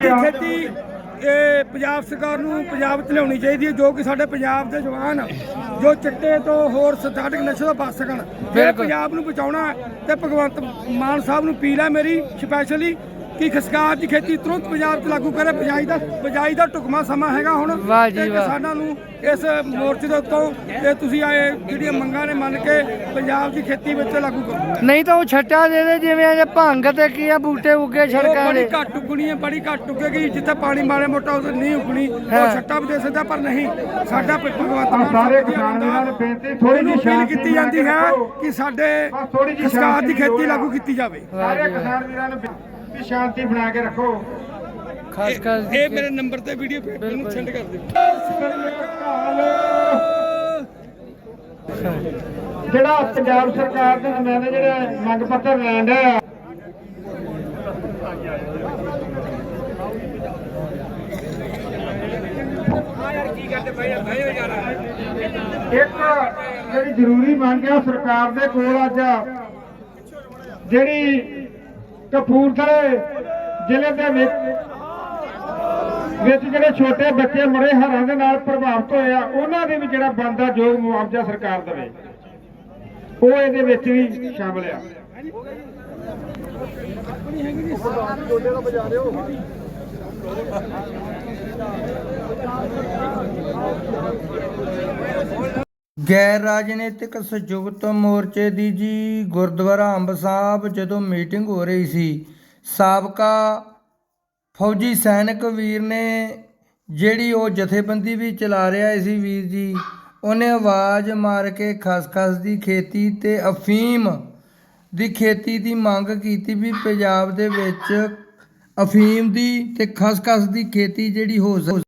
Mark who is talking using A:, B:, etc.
A: ਖੇਤੀ ਇਹ ਪੰਜਾਬ ਸਰਕਾਰ ਨੂੰ ਪੰਜਾਬ ਚ ਲਿਆਉਣੀ ਚਾਹੀਦੀ ਹੈ ਜੋ ਕਿ ਸਾਡੇ ਪੰਜਾਬ ਦੇ ਜਵਾਨ ਜੋ ਚਿੱਟੇ ਤੋਂ ਹੋਰ ਸਥਾਟਿਕ ਨਸ਼ੇ ਤੋਂ ਬਚ ਸਕਣ
B: ਬਿਲਕੁਲ।
A: ਪੰਜਾਬ ਨੂੰ ਬਚਾਉਣਾ ਤੇ ਭਗਵੰਤ ਮਾਨ ਸਾਹਿਬ ਨੂੰ ਅਪੀਲ ਹੈ ਮੇਰੀ ਸਪੈਸ਼ਲੀ ਕਿ ਖਸਕਾਰ ਦੀ ਖੇਤੀ ਤੁਰੰਤ ਪੰਜਾਬ 'ਚ ਲਾਗੂ ਕਰੇ ਬਿਜਾਈ ਦਾ ਬਿਜਾਈ ਦਾ ਟੁਕਮਾ ਸਮਾਂ ਹੈਗਾ ਹੁਣ।
B: ਵਾਹ ਜੀ
A: ਤੇ
B: ਵਾਹ।
A: ਕਿਸਾਨਾਂ ਨੂੰ ਇਸ ਮੋਰਚੇ ਦੇ ਉੱਤੋਂ ਤੇ ਤੁਸੀਂ ਆਏ ਜਿਹੜੀਆਂ ਮੰਗਾਂ ਨੇ ਮੰਨ ਕੇ ਪੰਜਾਬ ਦੀ ਖੇਤੀ ਵਿੱਚ ਲਾਗੂ ਕਰੋ।
B: ਨਹੀਂ ਤਾਂ ਉਹ ਛੱਟਾ ਦੇ ਦੇ ਜਿਵੇਂ ਅਜੇ ਭੰਗ ਤੇ ਕੀ ਆ ਬੂਟੇ ਉੱਗੇ
A: ਉਹ
B: ਛੜਕਾਂ
A: ਬੜੀ
B: ਦੇ।
A: ਘੱਟ ਉਗਣੀ ਹੈ ਬੜੀ ਘੱਟ ਉਗੇਗੀ ਜਿੱਥੇ ਪਾਣੀ ਮਾਰੇ ਮੋਟਾ ਉਧਰ ਨਹੀਂ ਉਗਣੀ
B: ਹਾਂ।
A: ਉਹ ਛੱਟਾ ਵੀ ਦੇ ਸਕਦਾ ਪਰ ਨਹੀਂ। ਸਾਡਾ ਭ- ਭਗਵੰਤ ਮਾਨ
C: ਸਾਰੇ
A: ਦੀ
C: ਕਿਸਾਨ ਵੀਰਾਂ ਨੂੰ
A: ਬੰਦਾ
C: ਬੇਨਤੀ ਥੋੜੀ ਜਿਹੀ ਸ਼ਾਂਤੀ
A: ਕੀਤੀ ਜਾਂਦੀ ਹੈ ਕਿ ਸਾਡੇ
C: ਬਸ ਥੋੜ੍ਹੀ ਜਿਹੀ
A: ਖਸਕਾਰ ਦੀ
C: ਸ਼ਾਂਤੀ
A: ਖੇਤੀ
C: ਦੀ
A: ਲਾਗੂ ਕੀਤੀ ਜਾਵੇ।
C: ਸਾਰੇ ਕਿਸਾਨ ਵੀਰਾਂ ਨੂੰ ਬੇਨਤੀ ਸ਼ਾਂਤੀ ਬਣਾ ਕੇ ਰੱਖੋ।
B: ਖਾਸ ਕਰ
A: ਇਹ ਮੇਰੇ ਨੰਬਰ ਤੇ ਵੀਡੀਓ ਭੇਜ ਮੈਨੂੰ ਸੈਂਡ ਕਰ ਦਿਓ।
C: ਜਿਹੜਾ ਪੰਜਾਬ ਸਰਕਾਰ ਦੇ ਨੁਮਾਇੰਦੇ ਜਿਹੜੇ ਮੰਗ ਪੱਤਰ ਲੈਣ ਦੇ ਆ। ਇੱਕ ਜਿਹੜੀ ਜ਼ਰੂਰੀ ਮੰਗ ਹੈ ਸਰਕਾਰ ਦੇ ਕੋਲ ਅੱਜ ਜਿਹੜੀ ਕਪੂਰਥਲੇ ਜ਼ਿਲ੍ਹੇ ਦੇ ਵਿੱਚ ਵਿੱਚ ਜਿਹੜੇ ਛੋਟੇ ਬੱਚੇ ਮਰੇ ਹੜ੍ਹਾਂ ਦੇ ਨਾਲ ਪ੍ਰਭਾਵਿਤ ਹੋਏ ਆ, ਉਹਨਾਂ ਦੇ ਵੀ ਜਿਹੜਾ ਬਣਦਾ ਯੋਗ ਮੁਆਵਜ਼ਾ ਸਰਕਾਰ ਦੇਵੇ, ਉਹ ਇਹਦੇ ਵਿੱਚ ਵੀ ਸ਼ਾਮਲ ਆ।
B: ਗੈਰ ਰਾਜਨੀਤਿਕ ਸੰਯੁਕਤ ਮੋਰਚੇ ਦੀ ਜੀ ਗੁਰਦੁਆਰਾ ਅੰਬ ਸਾਹਿਬ ਜਦੋਂ ਮੀਟਿੰਗ ਹੋ ਰਹੀ ਸੀ, ਸਾਬਕਾ ਫੌਜੀ ਸੈਨਿਕ ਵੀਰ ਨੇ ਜਿਹੜੀ ਉਹ ਜਥੇਬੰਦੀ ਵੀ ਚਲਾ ਰਿਹਾ ਸੀ ਵੀਰ ਜੀ, ਉਹਨੇ ਆਵਾਜ਼ ਮਾਰ ਕੇ ਖਸਖਸ ਦੀ ਖੇਤੀ ਤੇ ਅਫੀਮ ਦੀ ਖੇਤੀ ਦੀ ਮੰਗ ਕੀਤੀ ਵੀ ਪੰਜਾਬ ਦੇ ਵਿੱਚ ਅਫੀਮ ਦੀ ਤੇ ਖਸਖਸ ਦੀ ਖੇਤੀ ਜਿਹੜੀ ਹੋ ਸਕ।